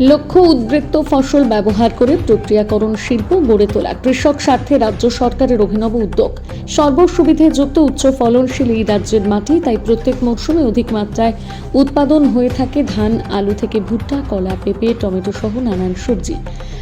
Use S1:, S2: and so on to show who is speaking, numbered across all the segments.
S1: লক্ষ্য উদ্বৃত্ত ফসল ব্যবহার করে প্রক্রিয়াকরণ শিল্প গড়ে তোলা কৃষক স্বার্থে রাজ্য সরকারের অভিনব উদ্যোগ। সর্বসুবিধাযুক্ত উচ্চ ফলনশীল এই রাজ্যের মাটি, তাই প্রত্যেক মৌসুমে অধিক মাত্রায় উৎপাদন হয়ে থাকে ধান, আলু থেকে ভুট্টা, কলা, পেঁপে, টমেটো সহ নানান সবজি।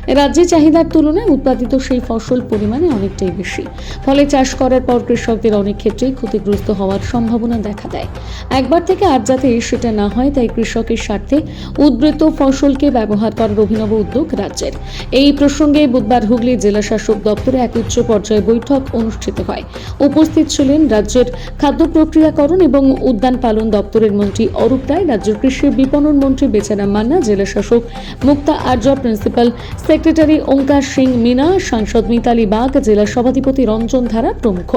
S1: রাজ্যে চাহিদার তুলনায় উৎপাদিত সেই ফসল পরিমাণে অনেকটাই বেশি। ফলে চাষ করার পর কৃষকদের অনেক ক্ষেত্রেই ক্ষতিগ্রস্ত হওয়ার সম্ভাবনা দেখা দেয়। একবার থেকে আর যাতে সেটা না হয়, তাই কৃষকের স্বার্থে উদ্বৃত্ত ফসলকে ব্যবহার করার অভিনব উদ্যোগ রাজ্যের। এই প্রসঙ্গে বুধবার হুগলি জেলা শাসক দপ্তরে এক উচ্চ পর্যায়ে বৈঠক অনুষ্ঠিত হয়। উপস্থিত ছিলেন রাজ্যের খাদ্য প্রক্রিয়াকরণ এবং উদ্যান পালন দপ্তরের মন্ত্রী অরূপ রায়, রাজ্যের কৃষি বিপণন মন্ত্রী বেচারাম মান্না, জেলা শাসক মুক্তা আর্য প্রিন্সিপাল সেক্রেটারি ওঙ্কার সিং মিনা, সাংসদ মিতালি বাগ, জেলা সভাধিপতি রঞ্জন ধারা প্রমুখ।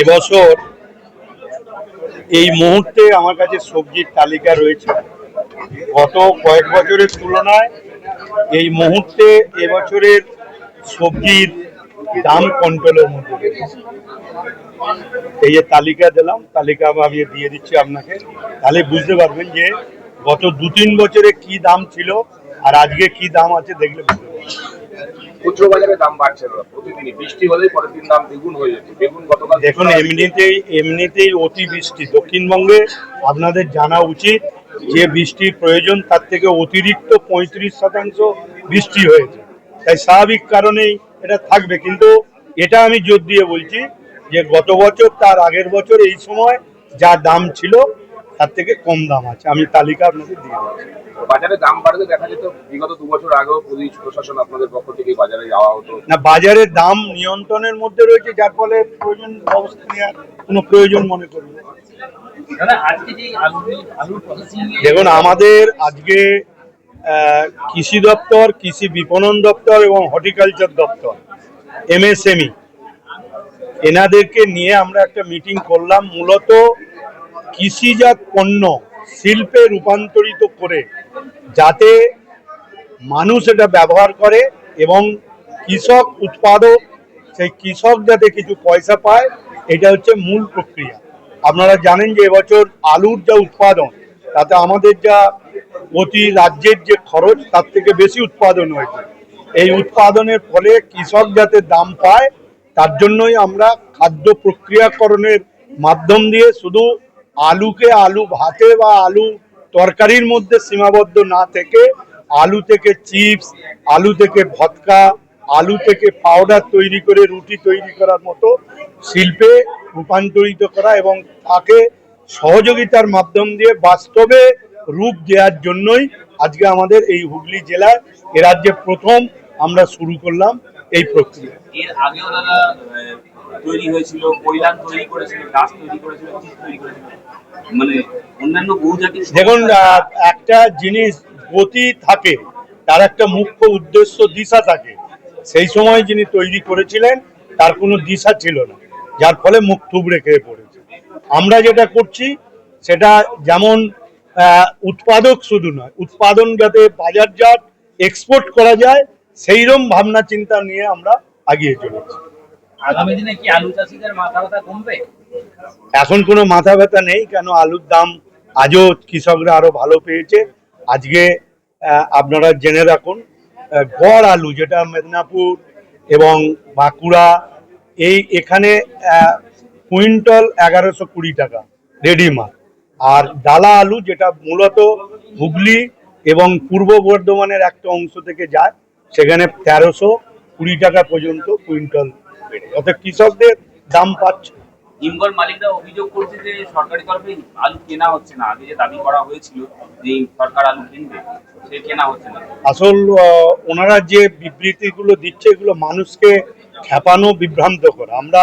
S2: এবছর এই মুহূর্তে আমার কাছে সবজির তালিকা রয়েছে। গত কয়েক বছরের তুলনায় এই মুহূর্তে এবছরের সবজির দাম কন্ট্রোলের মধ্যে। এই যে তালিকা দিলাম, তালিকা আমি দিয়ে দিচ্ছি আপনাকে। তাহলে বুঝতে পারবেন যে গত দু তিন বছরে কি দাম ছিল আর আজকে কি দাম আছে দেখলে বুঝতে পারবেন।
S3: খুচরো বাজারে দাম বাড়ছে প্রতিদিনই। বৃষ্টি হলেই পরের দিন দাম দ্বিগুণ হয়ে যাচ্ছে। বেগুন গতকাল
S2: দেখুন, এমনিতেই এমনিতেই অতি বৃষ্টি দক্ষিণবঙ্গে আপনাদের জানা উচিত যে বৃষ্টির প্রয়োজন, তার থেকে অতিরিক্ত পঁয়ত্রিশ শতাংশ বৃষ্টি হয়েছে। তাই স্বাভাবিক কারণেই এটা থাকবে। কিন্তু এটা আমি জোর দিয়ে বলছি যে গত বছর, তার আগের বছর এই সময় যা দাম ছিল তার থেকে কম দাম আছে। আমি তালিকা আপনাকে দিয়ে দিচ্ছি।
S3: বাজারে দাম বাড়লে দেখা যেত বিগত দু বছর আগেও পুলিশ প্রশাসন আপনাদের পক্ষ থেকে বাজারে যাওয়া হতো।
S2: না বাজারের দাম নিয়ন্ত্রণের মধ্যে রয়েছে যার ফলে প্রয়োজন ব্যবস্থা নেওয়ার কোনো প্রয়োজন মনে করি না।
S4: দাদা আজকে যে আলু আলুর প্রসেসিং
S2: দেখুন আমাদের আজকে কৃষি দপ্তর কৃষি বিপণন দপ্তর এবং হর্টিকালচার দপ্তর এমএসএমই এনাদেরকে নিয়ে আমরা একটা মিটিং করলাম। মূলত কৃষিজাত পণ্য শিল্পে রূপান্তরিত করে যাতে মানুষ এটা ব্যবহার করে এবং কৃষক উৎপাদক, সেই কৃষক যাতে কিছু পয়সা পায়, এটা হচ্ছে মূল প্রক্রিয়া। আপনারা জানেন যে এবছর আলুর যা উৎপাদন, তাতে আমাদের যা প্রতি রাজ্যের যে খরচ, তার থেকে বেশি উৎপাদন হয়েছে। এই উৎপাদনের ফলে কৃষক যাতে দাম পায়, তার জন্যই আমরা খাদ্য প্রক্রিয়াকরণের মাধ্যম দিয়ে শুধু আলুকে আলু ভাতে বা আলু তরকারির মধ্যে সীমাবদ্ধ না থেকে আলু থেকে চিপস, আলু থেকে ভৎকা আলু থেকে পাউডার তৈরি করে, রুটি তৈরি করার মতো শিল্পে রূপান্তরিত করা এবং তাকে সহযোগিতার মাধ্যম দিয়ে বাস্তবে রূপ দেওয়ার জন্যই আজকে আমাদের এই হুগলি জেলায় এ রাজ্যে প্রথম আমরা শুরু করলাম এই প্রক্রিয়া।
S4: এর আগেও তৈরি হয়েছিল কৈলান তৈরি করেছিল, গাছ তৈরি করেছিল চিজ তৈরি করেছিল। মানে অন্যান্য বহুজাতিক
S2: দেখুন একটা জিনিস গতি থাকে, তার একটা মুখ্য উদ্দেশ্য দিশা থাকে। সেই সময় যিনি তৈরি করেছিলেন, তার কোনো দিশা ছিল না, যার ফলে মুখ থুবড়ে খেয়ে পড়েছে। আমরা যেটা করছি, সেটা যেমন উৎপাদক শুধু নয়, উৎপাদন যাতে বাজারজাত এক্সপোর্ট করা যায় সেইরকম ভাবনা চিন্তা নিয়ে আমরা এগিয়ে চলেছি।
S4: আগামী দিনে কি আলু চাষিদের মাথা ব্যথা কমবে?
S2: এখন কোনো মাথা ব্যথা নেই, কেন আলুর দাম আজও কৃষকরা আরও ভালো পেয়েছে। আজকে আপনারা জেনে রাখুন গড় আলু যেটা মেদিনীপুর এবং বাঁকুড়া, এই এখানে কুইন্টল এগারোশো কুড়ি টাকা, রেডি মাল। আর ডালা আলু যেটা মূলত হুগলি এবং পূর্ব বর্ধমানের একটা অংশ থেকে যায়, সেখানে তেরোশো কুড়ি টাকা পর্যন্ত কুইন্টল বেড়ে অর্থাৎ কৃষকদের দাম পাচ্ছে।
S4: হিমঘর মালিকরা অভিযোগ করছে যে সরকারি তরফে আলু কেনা হচ্ছে না। আগে যে দাবি করা হয়েছিল যে সরকার আলু কিনবে সে কেনা হচ্ছে না।
S2: আসল ওনারা যে বিবৃতিগুলো দিচ্ছে এগুলো মানুষকে খেপানো বিভ্রান্ত করা। আমরা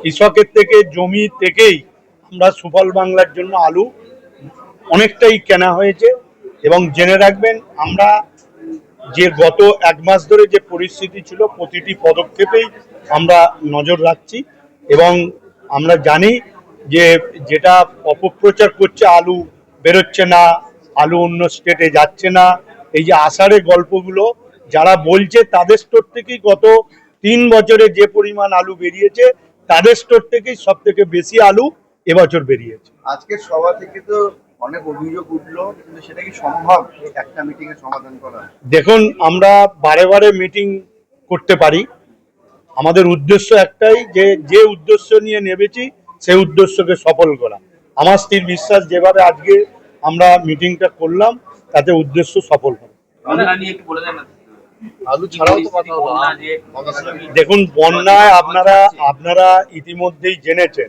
S2: কৃষকের থেকে জমি থেকেই আমরা সুফল বাংলার জন্য আলু অনেকটাই কেনা হয়েছে। এবং জেনে রাখবেন আমরা যে গত এক মাস ধরে যে পরিস্থিতি ছিল, প্রতিটি পদক্ষেপেই আমরা নজর রাখছি এবং আমরা জানি যে যেটা অপপ্রচার করছে, আলু বেরোচ্ছে না, আলু অন্য স্টেটে যাচ্ছে না। এই যে আষাঢ়ে গল্পগুলো, যারা বলছে, তাদের স্টোর থেকেই গত তিন বছরে যে পরিমাণ আলু বেরিয়েছে, তাদের স্টোর থেকেই সব থেকে বেশি আলু এবছর বেরিয়েছে।
S5: আজকের সভা থেকে তো অনেক অভিযোগ উঠল কিন্তু সেটা কি সম্ভব? একটা মিটিং এ সমাধান করা।
S2: দেখুন আমরা বারে বারে মিটিং করতে পারি। আমাদের উদ্দেশ্য একটাই যে যে উদ্দেশ্য নিয়ে নেবেছি সেই উদ্দেশ্যকে সফল করা। আমার স্থির বিশ্বাস যেভাবে আজকে আমরা মিটিংটা করলাম তাতে উদ্দেশ্য সফল হবে।
S4: বন্যা নিয়ে একটু বলে দেন না।
S5: আলু ছাড়াও তো কথা হলো।
S4: বন্যা যে
S2: দেখুন বন্যায় আপনারা আপনারা ইতিমধ্যেই জেনেছেন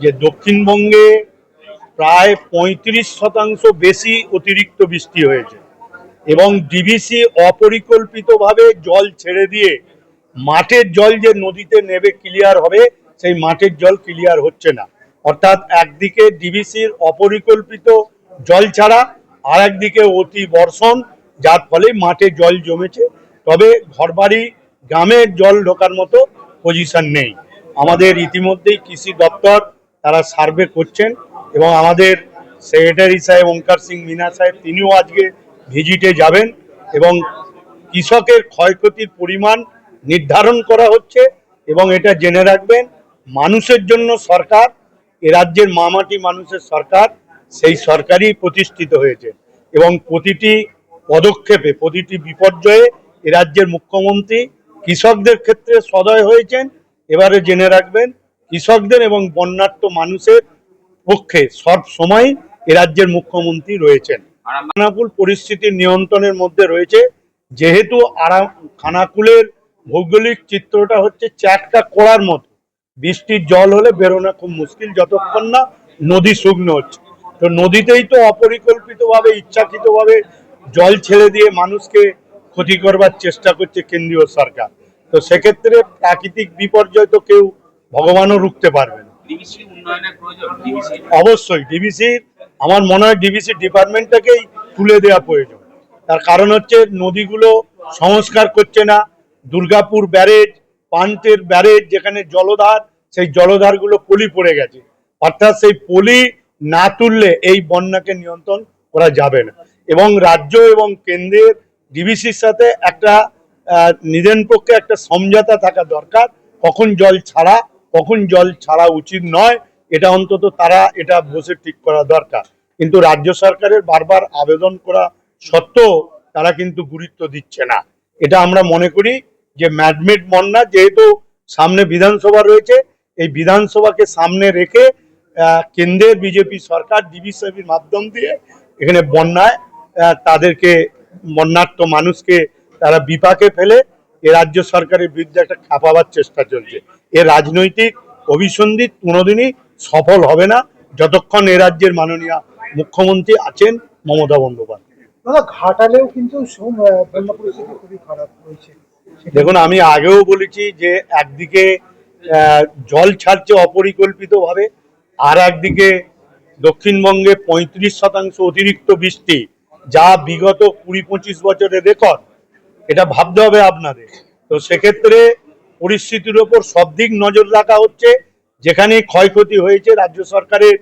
S2: যে দক্ষিণবঙ্গে প্রায় পঁয়ত্রিশ শতাংশ বেশি অতিরিক্ত বৃষ্টি হয়েছে। এবং ডিবিসি অপরিকল্পিতভাবে জল ছেড়ে দিয়ে মাঠের জল যে নদীতে নেবে ক্লিয়ার হবে, সেই মাঠের জল ক্লিয়ার হচ্ছে না। অর্থাৎ একদিকে ডিবিসির অপরিকল্পিত জল ছাড়া, আর একদিকে অতি বর্ষণ, যার ফলে মাঠে জল জমেছে। তবে ঘরবাড়ি, গ্রামের জল ঢোকার মতো পজিশন নেই। আমাদের ইতিমধ্যেই কৃষি দপ্তর, তারা সার্ভে করছেন। এবং আমাদের সেক্রেটারি সাহেব ওঙ্কার সিং মিনা সাহেব, তিনিও আজকে ভিজিটে যাবেন এবং কৃষকের ক্ষয়ক্ষতির পরিমাণ নির্ধারণ করা হচ্ছে এবং এটা জেনে রাখবেন, মানুষের জন্য সরকার, এ রাজ্যের মামাটি মানুষের সরকার, সেই সরকারই প্রতিষ্ঠিত হয়েছে এবং প্রতিটি পদক্ষেপে, প্রতিটি বিপর্যয়ে এ রাজ্যের মুখ্যমন্ত্রী কৃষকদের ক্ষেত্রে সদয় হয়েছেন। এবারে জেনে রাখবেন, কৃষকদের এবং বন্যার্থ মানুষের পক্ষে সব সময় এ রাজ্যের মুখ্যমন্ত্রী রয়েছেন। খানাকুল পরিস্থিতির নিয়ন্ত্রণের মধ্যে রয়েছে। যেহেতু আরাম খানাকুলের ভৌগোলিক চিত্রটা হচ্ছে চ্যাটটা করার মতো। বৃষ্টির জল হলে বেরোনো খুব মুশকিল, যতক্ষণ না নদী শুকনো হচ্ছে। তো নদীতেই তো অপরিকল্পিতভাবে, ইচ্ছাকৃতভাবে জল ছেড়ে দিয়ে মানুষকে ক্ষতি করবার চেষ্টা করছে কেন্দ্রীয় সরকার। তো সেক্ষেত্রে প্রাকৃতিক বিপর্যয় তো কেউ ভগবানও রুখতে পারবে অবশ্যই ডিবিসির আমার মনে হয় ডিবিসি ডিপার্টমেন্টটাকেই তুলে দেওয়া প্রয়োজন। তার কারণ হচ্ছে নদীগুলো সংস্কার করছে না, দুর্গাপুর ব্যারেজ, পান্তের ব্যারেজ যেখানে জলধার, সেই জলধারগুলো পলি পড়ে গেছে। অর্থাৎ সেই পলি না তুললে এই বন্যাকে নিয়ন্ত্রণ করা যাবে না। এবং রাজ্য এবং কেন্দ্রের ডিবিসির সাথে একটা নিদেন পক্ষে একটা সমঝোতা থাকা দরকার, কখন জল ছাড়া কখন জল ছাড়া উচিত নয়, এটা অন্তত তারা এটা বসে ঠিক করা দরকার। কিন্তু রাজ্য সরকারের বারবার আবেদন করা সত্ত্বেও তারা কিন্তু গুরুত্ব দিচ্ছে না। এটা আমরা মনে করি যে ম্যাডমেড বন্যা যেহেতু সামনে বিধানসভা রয়েছে, এই বিধানসভাকে সামনে রেখে কেন্দ্রের বিজেপি সরকার ডিবিসিবির মাধ্যম দিয়ে এখানে বন্যায় তাদেরকে বন্যার্থ মানুষকে তারা বিপাকে ফেলে, এ রাজ্য সরকারের বিরুদ্ধে একটা খাপাবার চেষ্টা চলছে। এ রাজনৈতিক অভিসন্ধি কোনোদিনই সফল হবে না যতক্ষণ এ রাজ্যের মাননীয় মুখ্যমন্ত্রী আছেন মমতা বন্দ্যোপাধ্যায়।
S6: দাদা ঘাটালেও কিন্তু বন্যা পরিস্থিতি খুবই খারাপ রয়েছে।
S2: দেখুন আমি আগেও বলেছি যে একদিকে জল ছাড়ছে অপরিকল্পিতভাবে আর একদিকে দক্ষিণবঙ্গে পঁয়ত্রিশ শতাংশ অতিরিক্ত বৃষ্টি যা বিগত কুড়ি পঁচিশ বছরের রেকর্ড। এটা ভাবতে হবে আপনাদের। তো সেক্ষেত্রে পরিস্থিতির ওপর সব দিক নজর রাখা হচ্ছে। যেখানে ক্ষয়ক্ষতি হয়েছে, রাজ্য সরকারের,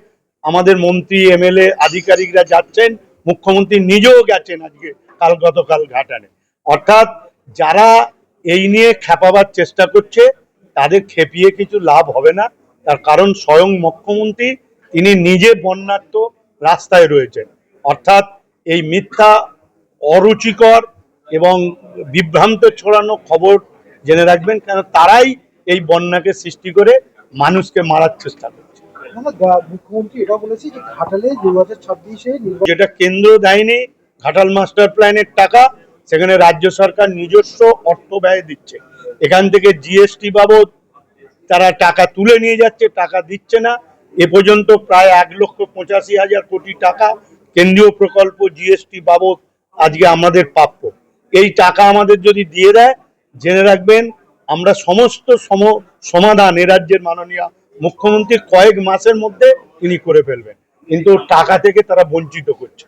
S2: আমাদের মন্ত্রী, এমএলএ, আধিকারিকরা যাচ্ছেন, মুখ্যমন্ত্রী নিজেও গেছেন আজকে, কাল গতকাল ঘাটানে অর্থাৎ যারা এই নিয়ে খেপাবার চেষ্টা করছে, তাদের খেপিয়ে কিছু লাভ হবে না। তার কারণ স্বয়ং মুখ্যমন্ত্রী, তিনি নিজে বন্যার্থ রাস্তায় রয়েছেন। অর্থাৎ এই মিথ্যা, অরুচিকর এবং বিভ্রান্ত ছড়ানো খবর জেনে রাখবেন কেন তারাই এই বন্যাকে সৃষ্টি করে মানুষকে মারার চেষ্টা করছে।
S6: মুখ্যমন্ত্রী এটা বলেছে যে ঘাটালে দু হাজার ছাব্বিশে
S2: যেটা কেন্দ্র দেয়নি ঘাটাল মাস্টার প্ল্যানের টাকা সেখানে রাজ্য সরকার নিজস্ব অর্থ ব্যয় দিচ্ছে। এখান থেকে জিএসটি বাবদ তারা টাকা তুলে নিয়ে যাচ্ছে টাকা দিচ্ছে না। এ পর্যন্ত প্রায় এক লক্ষ পঁচাশি হাজার কোটি টাকা কেন্দ্রীয় প্রকল্প জিএসটি বাবদ আজকে আমাদের প্রাপ্য। এই টাকা আমাদের যদি দিয়ে দেয় জেনে রাখবেন আমরা সমস্ত সম সমাধান এ রাজ্যের মাননীয় মুখ্যমন্ত্রী কয়েক মাসের মধ্যে তিনি করে ফেলবেন। কিন্তু টাকা থেকে তারা বঞ্চিত করছে।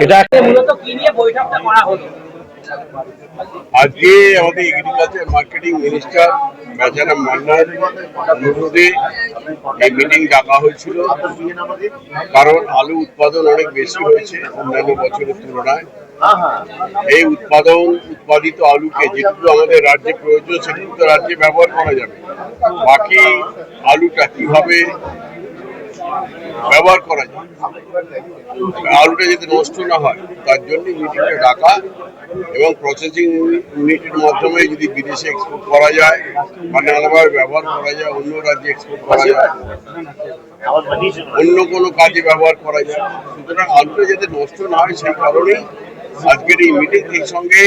S2: এটা একটা-
S4: মূলত কি নিয়ে বৈঠকটা করা হলো?
S7: আজকে আমাদের এগ্রিকালচার মার্কেটিং মিনিস্টার বেচারাম মান্নার অনুরোধে এই মিটিং ডাকা হয়েছিল। কারণ আলু উৎপাদন অনেক বেশি হয়েছে অন্যান্য বছরের তুলনায়। এই উৎপাদন, উৎপাদিত আলুকে যেটুকু আমাদের রাজ্যে প্রয়োজন, সেটুকু তো রাজ্যে ব্যবহার করা যাবে। বাকি আলুটা কীভাবে ব্যবহার করা যায়? আলুটা যাতে নষ্ট না হয়, তার জন্য মিটিংটা ডাকা এবং প্রসেসিং ইউনিটের মাধ্যমে যদি বিদেশে এক্সপোর্ট করা যায় বা নানাভাবে ব্যবহার করা যায়, অন্য রাজ্যে এক্সপোর্ট করা যায়, অন্য কোনো কাজে ব্যবহার করা যায়। সুতরাং আলুটা যাতে নষ্ট না হয়, সেই কারণেই আজকের এই মিটিং এই সঙ্গে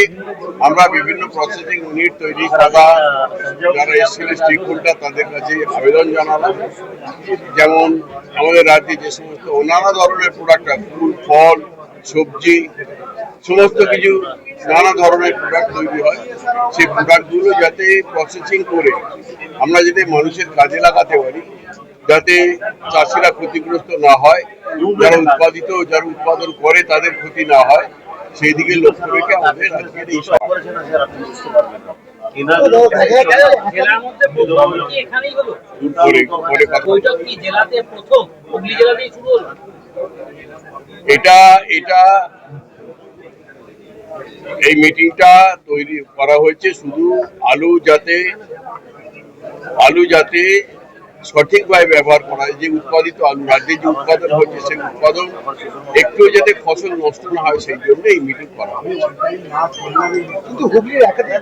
S7: আমরা বিভিন্ন প্রসেসিং ইউনিট তৈরি করা, যারা এসেছিলেন স্টেক হোল্ডার তাদের কাছে আবেদন জানালাম। যেমন আমাদের রাজ্যে যে সমস্ত নানা ধরনের প্রোডাক্ট ফুল, ফল, সবজি, সমস্ত কিছু নানা ধরনের প্রোডাক্ট তৈরি হয়। সেই প্রোডাক্টগুলো যাতে প্রসেসিং করে আমরা যাতে মানুষের কাজে লাগাতে পারি, যাতে চাষিরা ক্ষতিগ্রস্ত না হয়, যারা উৎপাদিত, যারা উৎপাদন করে তাদের ক্ষতি না হয়। সেই দিকে লক্ষ্য রেখে আমাদের আজকের এই এটা এটা এই মিটিংটা তৈরি করা হয়েছে শুধু আলু যাতে আলু যাতে সঠিকভাবে ব্যবহার করা যে উৎপাদিত আলু রাজ্যে যে উৎপাদন হচ্ছে সেই উৎপাদন একটু যাতে ফসল নষ্ট না হয় সেই জন্য এই মিটিং করা
S6: কিন্তু হুগলির একাধিক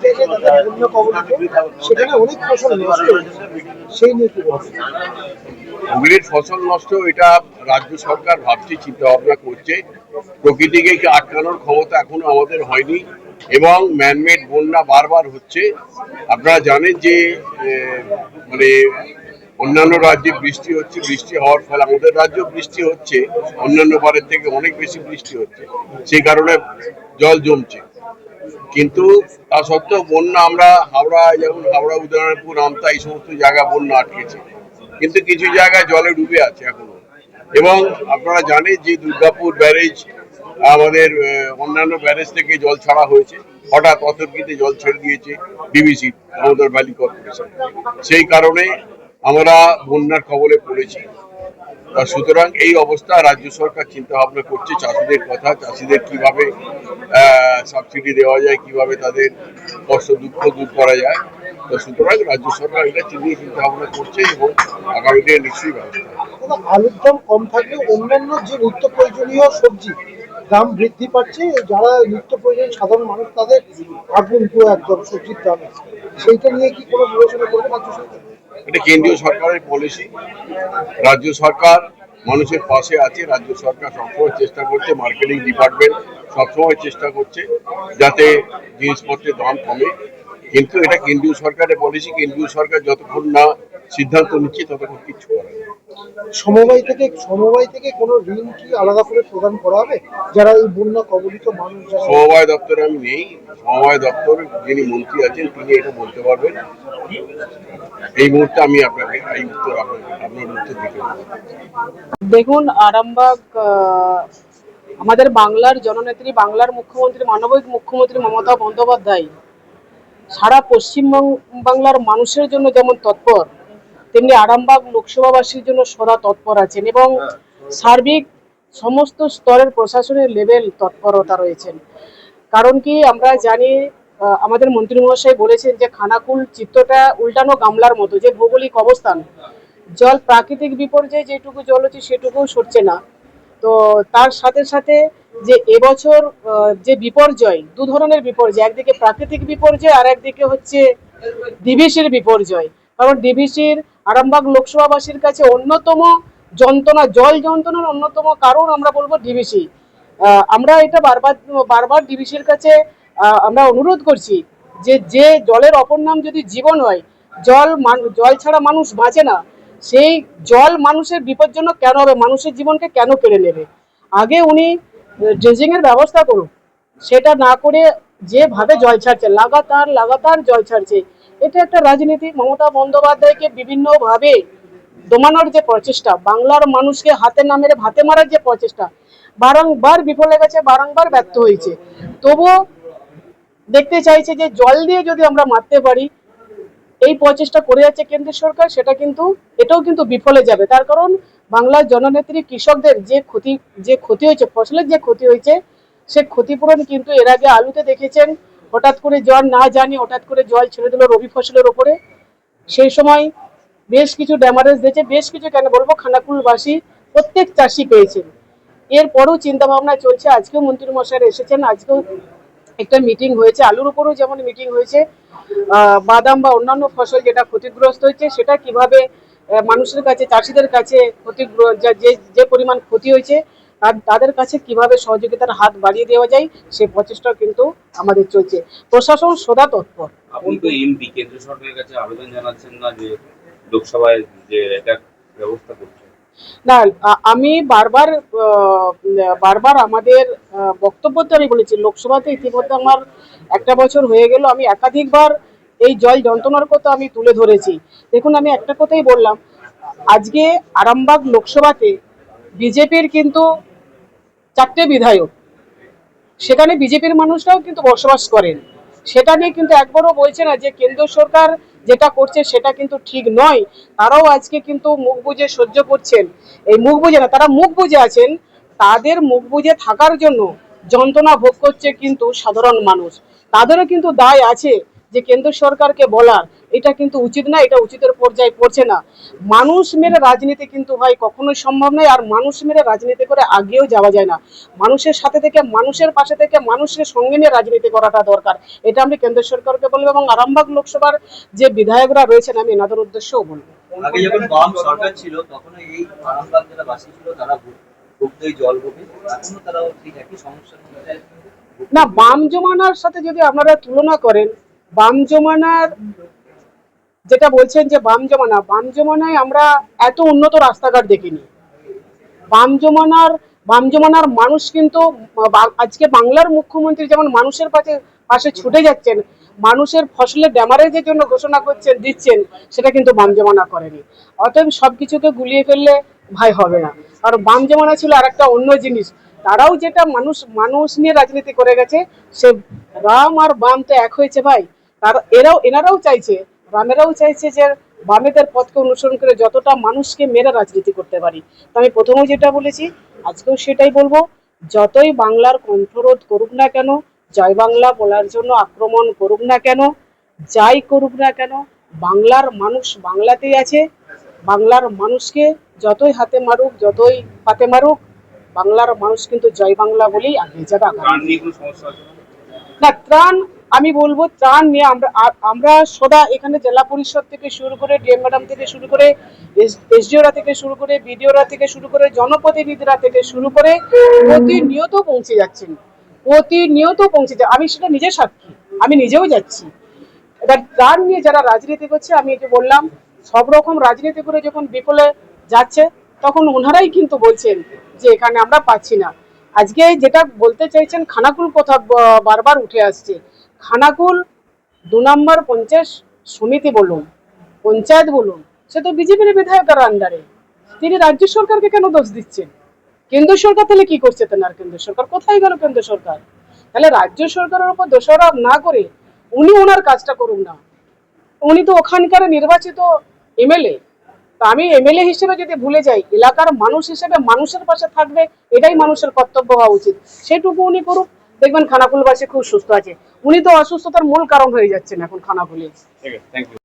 S6: সেখানে অনেক ফসল নষ্ট সেই নিয়ে
S7: হুগলির ফসল নষ্ট এটা রাজ্য সরকার ভাবছে চিন্তা ভাবনা করছে। প্রকৃতিকে আটকানোর ক্ষমতা এখনও আমাদের হয়নি এবং ম্যানমেড বন্যা বারবার হচ্ছে। আপনারা জানেন যে মানে অন্যান্য রাজ্যে বৃষ্টি হচ্ছে, বৃষ্টি হওয়ার ফলে আমাদের রাজ্যেও বৃষ্টি হচ্ছে, অন্যান্য বারের থেকে অনেক বেশি বৃষ্টি হচ্ছে। সেই কারণে জল জমছে। কিন্তু তা সত্ত্বেও বন্যা আমরা, হাওড়া যেমন হাওড়া, উদয়নপুর, আমতা, এই সমস্ত জায়গা বন্যা আটকেছে। কিন্তু কিছু জায়গায় জলে ডুবে আছে এখনও। এবং আপনারা জানেন যে দুর্গাপুর ব্যারেজ, আমাদের অন্যান্য ব্যারেজ থেকে জল ছাড়া হয়েছে। হঠাৎ অতর্কিতে জল ছেড়ে দিয়েছে ডিবিসি দামোদর ভ্যালি কর্পোরেশন। সেই কারণে আমরা বন্যার কবলে পড়েছি। সুতরাং এই অবস্থা রাজ্য সরকার চিন্তা ভাবনা করছে, চাষিদের কথা, চাষিদের কীভাবে সাবসিডি দেওয়া যায়, কীভাবে তাদের কষ্ট দুঃখ দূর করা যায়। তো সুতরাং রাজ্য সরকার এটা চিন্তা চিন্তা ভাবনা করছে এবং আগামী দিনে নিশ্চয়ই ব্যবস্থা
S6: আলুর দাম কম থাকলেও অন্যান্য যে নিত্য প্রয়োজনীয় সবজি, দাম বৃদ্ধি পাচ্ছে, যারা নিত্য প্রয়োজনীয় সাধারণ মানুষ, তাদের আগুন একদম সবজির দামে। সেইটা নিয়ে কি কোনো বিবেচনা করবে রাজ্য সরকার?
S7: এটা কেন্দ্রীয় সরকারের পলিসি রাজ্য সরকার মানুষের পাশে আছে, রাজ্য সরকার সবসময় চেষ্টা করছে মার্কেটিং ডিপার্টমেন্ট সবসময় চেষ্টা করছে যাতে জিনিসপত্রের দাম কমে কিন্তু এটা কেন্দ্রীয় সরকারের পলিসি কেন্দ্রীয় সরকার যতক্ষণ না সিদ্ধান্ত নিচ্ছে, ততক্ষণ কিছু করে।
S6: সমবায় থেকে সমবায় থেকে কোনো ঋণ কি আলাদা করে প্রদান করা হবে? যারা এই বন্যা কবলিত মানুষ যারা
S7: সমবায় দপ্তরে আমি নেই। সমবায় দপ্তর যিনি মন্ত্রী আছেন তিনি এটা বলতে পারবেন। এই মুহূর্তে আমি আপনাকে এই উত্তর আপনার উত্তর দিতে
S8: দেখুন আরামবাগ আহ, আমাদের বাংলার জননেত্রী বাংলার মুখ্যমন্ত্রী মানবিক মুখ্যমন্ত্রী মমতা বন্দ্যোপাধ্যায় সারা পশ্চিমবঙ্গ বাংলার মানুষের জন্য যেমন তৎপর তেমনি আরামবাগ লোকসভাবাসীর জন্য সদা তৎপর আছেন এবং সার্বিক সমস্ত স্তরের প্রশাসনের লেভেল তৎপরতা রয়েছেন। কারণ কি আমরা জানি আমাদের মন্ত্রী মহাশয় বলেছেন যে খানাকুল চিত্রটা উল্টানো গামলার মতো যে ভৌগোলিক অবস্থান। জল প্রাকৃতিক বিপর্যয়ে যেটুকু জল হচ্ছে সেটুকু সরছে না। তো তার সাথে সাথে যে এবছর যে বিপর্যয় দু ধরনের বিপর্যয় একদিকে প্রাকৃতিক বিপর্যয় আর একদিকে হচ্ছে ডিভিসির বিপর্যয়। কারণ ডিভিসির আরামবাগ লোকসভাবাসীর কাছে অন্যতম যন্ত্রণা, জল যন্ত্রণার অন্যতম কারণ আমরা বলব ডিভিসি আমরা এটা বারবার বারবার ডিভিসির কাছে আমরা অনুরোধ করছি যে যে জলের অপর নাম যদি জীবন হয়, জল জল ছাড়া মানুষ বাঁচে না, সেই জল মানুষের বিপজ্জনক কেন হবে? মানুষের জীবনকে কেন কেড়ে নেবে? আগে উনি ড্রেজিং এর ব্যবস্থা করুন। সেটা না করে যেভাবে জল ছাড়ছে, লাগাতার লাগাতার জল ছাড়ছে এটা একটা রাজনীতি। মমতা বন্দ্যোপাধ্যায়কে বিভিন্নভাবে দমানোর যে প্রচেষ্টা, বাংলার মানুষকে হাতে না মেরে ভাতে মারার যে প্রচেষ্টা, বারংবার বিফলে গেছে, বারংবার ব্যর্থ হয়েছে। তবুও দেখতে চাইছে যে জল দিয়ে যদি আমরা মারতে পারি, এই প্রচেষ্টা করে যাচ্ছে কেন্দ্র সরকার, সেটা কিন্তু, এটাও কিন্তু বিফলে যাবে। তার কারণ, বাংলার জননেত্রী কৃষকদের যে ক্ষতি যে ক্ষতি হয়েছে, ফসলের যে ক্ষতি হয়েছে, সে ক্ষতিপূরণ কিন্তু এর আগে আলুতে দেখেছেন হঠাৎ করে জল না জানি, হঠাৎ করে জল ছেড়ে দিল রবি ফসলের ওপরে। সেই সময় বেশ কিছু ড্যামারেজ দিয়েছে বেশ কিছু কেন বলব, খানাকুলবাসী প্রত্যেক চাষি পেয়েছেন। এরপরও চিন্তা ভাবনা চলছে। আজকেও মন্ত্রী মশাইরা এসেছেন, আজকেও একটা মিটিং হয়েছে। আলুর উপরেও যেমন মিটিং হয়েছে বাদাম বা অন্যান্য ফসল যেটা ক্ষতিগ্রস্ত হয়েছে সেটা কীভাবে মানুষের কাছে, চাষিদের কাছে ক্ষতিগ্র- যে যে পরিমাণ ক্ষতি হয়েছে তাদের কাছে কীভাবে সহযোগিতার হাত বাড়িয়ে দেওয়া যায় সে প্রচেষ্টা কিন্তু আমাদের চলছে। প্রশাসন সদা তৎপর।
S4: আপনি তো এমপি কেন্দ্র সরকারের কাছে আবেদন জানাচ্ছেন না যে লোকসভায় যে এটা ব্যবস্থা করছে।
S8: না আমি বারবার বারবার আমাদের বক্তব্যতে আমি বলেছি লোকসভাতে ইতিমধ্যে আমার একটা বছর হয়ে গেল আমি একাধিকবার এই জল যন্ত্রণার কথা আমি তুলে ধরেছি। দেখুন আমি একটা কথাই বললাম আজকে আরামবাগ লোকসভাতে বিজেপির কিন্তু চারটে বিধায়ক। সেখানে বিজেপির মানুষরাও কিন্তু বসবাস করেন। সেটা নিয়ে কিন্তু একবারও বলছে না যে কেন্দ্র সরকার যেটা করছে সেটা কিন্তু ঠিক নয়। তারাও আজকে কিন্তু মুখ বুজে সহ্য করছেন। এই মুখ বুজে না, তারা মুখ বুজে আছেন। তাদের মুখ বুজে থাকার জন্য যন্ত্রণা ভোগ করছে কিন্তু সাধারণ মানুষ। তাদেরও কিন্তু দায় আছে। যে কেন্দ্র সরকারকে বলার এটা কিন্তু উচিত না এটা উচিতের পর্যায়ে পড়ছে না। মানুষ মেরে রাজনীতি কিন্তু ভাই কখনোই সম্ভব নয় আর মানুষ মেরে রাজনীতি করে আগেও যাওয়া যায় না। মানুষের সাথে থেকে মানুষের পাশে থেকে মানুষের সঙ্গে নিয়ে রাজনীতি করাটা দরকার। এটা আমি কেন্দ্র সরকারকে বলব এবং আরামবাগ লোকসভার যে বিধায়করা রয়েছেন আমি এনাদের উদ্দেশ্যেও বলব।
S5: আগে যখন বাম সরকার ছিল তখন এই আরামবাগ যারা বাসী ছিল তারা ভুগতো জল ভোগে। এখনও তারা ঠিক একই সমস্যার মধ্যে
S8: না বাম জমানার সাথে যদি আপনারা তুলনা করেন বাম জমানার যেটা বলছেন যে বাম জমানা, বাম জমানায় আমরা এত উন্নত রাস্তাঘাট দেখিনি। বাম জমানার বাম জমানার মানুষ কিন্তু আজকে বাংলার মুখ্যমন্ত্রী যেমন মানুষের পাশে পাশে ছুটে যাচ্ছেন, মানুষের ফসলের ড্যামারেজের জন্য ঘোষণা করছেন, দিচ্ছেন, সেটা কিন্তু বাম জমানা করেনি। অতএব সব কিছুকে গুলিয়ে ফেললে ভাই হবে না। আর বাম জমানা ছিল আর একটা অন্য জিনিস। তারাও যেটা মানুষ মানুষ নিয়ে রাজনীতি করে গেছে, সে রাম আর বাম তো এক হয়েছে ভাই। তার এরাও এনারাও চাইছে রামেরাও চাইছে যে বামেদের পথকে অনুসরণ করে যতটা মানুষকে মেরে রাজনীতি করতে পারি। তো আমি প্রথমেও যেটা বলেছি আজকেও সেটাই বলব যতই বাংলার কণ্ঠরোধ করুক না কেন জয় বাংলা বলার জন্য আক্রমণ করুক না কেন যাই করুক না কেন বাংলার মানুষ বাংলাতেই আছে বাংলার মানুষকে যতই হাতে মারুক যতই পাতে মারুক বাংলার মানুষ কিন্তু জয় বাংলা বলেই আগে যাবে না ত্রাণ আমি বলব, ত্রাণ নিয়ে আমরা আমরা সদা এখানে জেলা পরিষদ থেকে শুরু করে ডিএম ম্যাডাম থেকে শুরু করে এসডিওরা থেকে শুরু করে বিডিওরা থেকে শুরু করে জনপ্রতিনিধিরা থেকে শুরু করে প্রতিনিয়ত পৌঁছে যাচ্ছেন। প্রতিনিয়ত পৌঁছে যা, আমি সেটা নিজে সাক্ষী, আমি নিজেও যাচ্ছি। এবার ত্রাণ নিয়ে যারা রাজনীতি করছে, আমি যে বললাম, সব রকম রাজনীতি করে যখন বিপলে যাচ্ছে, তখন ওনারাই কিন্তু বলছেন যে এখানে আমরা পাচ্ছি না। আজকে যেটা বলতে চাইছেন, খানাকুল কথা বারবার উঠে আসছে। খানাকুল দু নম্বর পঞ্চায়েত সমিতি বলুন, পঞ্চায়েত বলুন, সে তো বিজেপির বিধায়কের আন্ডারে তিনি রাজ্য সরকারকে কেন দোষ দিচ্ছেন? কেন্দ্র সরকার তাহলে কি করছে তেনার কেন্দ্র সরকার কোথায় গেল কেন্দ্র সরকার? তাহলে রাজ্য সরকারের উপর দোষারোপ না করে উনি ওনার কাজটা করুন না। উনি তো ওখানকার নির্বাচিত এমএলএ। তা আমি এমএলএ হিসেবে যদি ভুলে যাই, এলাকার মানুষ হিসেবে মানুষের পাশে থাকবে, এটাই মানুষের কর্তব্য হওয়া উচিত। সেটুকু উনি করুক। দেখবেন খানাকুলবাসী খুব সুস্থ আছে। উনি তো অসুস্থতার মূল কারণ হয়ে যাচ্ছেন এখন খানাকুলে।
S4: Thank you